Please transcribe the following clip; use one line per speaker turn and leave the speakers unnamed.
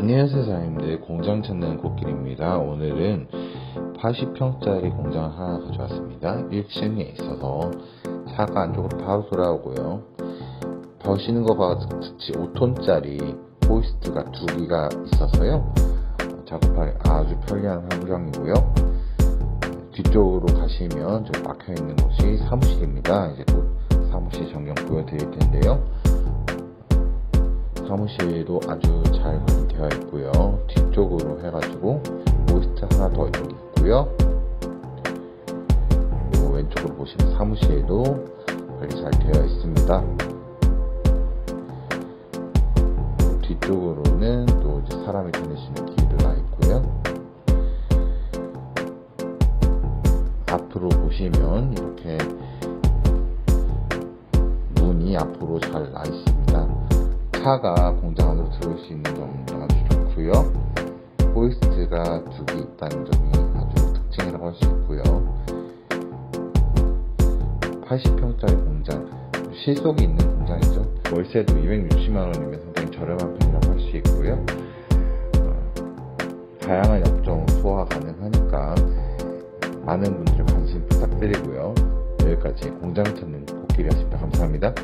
안녕하세요 사장님들 공장 찾는 꽃길입니다. 오늘은 80평짜리 공장 하나 가져왔습니다. 1층에 있어서 차가 안쪽으로 바로 돌아오고요. 보시는 거 같이 5톤짜리 포이스트가 두 개가 있어서요. 어, 작업하기 아주 편리한 환경이고요. 뒤쪽으로 가시면 저 막혀있는 곳이 사무실입니다. 이제 곧 사무실 전경 보여드릴 텐데요 사무실도 아주 잘 되어 있고요. 뒤쪽으로 해가지고 모이스트 하나 더 여기 있고요. 그리고 왼쪽으로 보시면 사무실도 관리 잘 되어 있습니다. 뒤쪽으로는 또 사람이 있는 길이 나 있고요. 앞으로 보시면 이렇게 문이 앞으로 잘 나 있습니다. 차가 공장 안으로 들어올 수 있는 점도 아주 좋고요. 포이스트가 두 개 있다는 점이 아주 특징이라고 할 수 있고요. 80평짜리 공장, 실속이 있는 공장이죠. 월세도 260만 원이면 상당히 저렴한 편이라고 할 수 있고요. 어, 다양한 업종 소화 가능하니까 많은 분들 관심 부탁드리고요. 여기까지 공장 찾는 코끼리였습니다. 감사합니다.